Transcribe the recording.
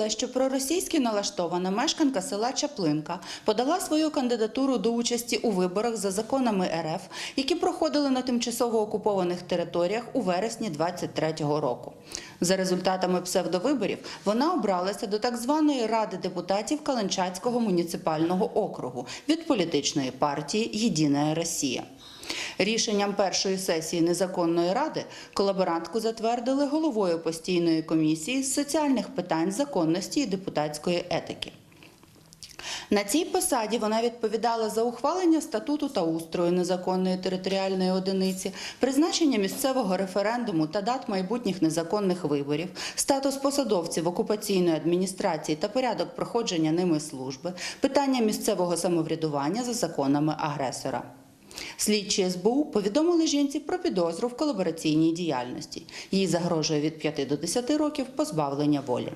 заявила, що проросійськи налаштована мешканка села Чаплинка подала свою кандидатуру до участі у виборах за законами РФ, які проходили на тимчасово окупованих територіях у вересні 23-го року. За результатами псевдовиборів вона обралася до так званої Ради депутатів Каленчацького муніципального округу від політичної партії Єдина Росія. Рішенням першої сесії незаконної ради колаборантку затвердили головою постійної комісії з соціальних питань законності і депутатської етики. На цій посаді вона відповідала за ухвалення статуту та устрою незаконної територіальної одиниці, призначення місцевого референдуму та дат майбутніх незаконних виборів, статус посадовців окупаційної адміністрації та порядок проходження ними служби, питання місцевого самоврядування за законами агресора. Слідчі СБУ повідомили жінці про підозру в колабораційній діяльності. Їй загрожує від 5 до 10 років позбавлення волі.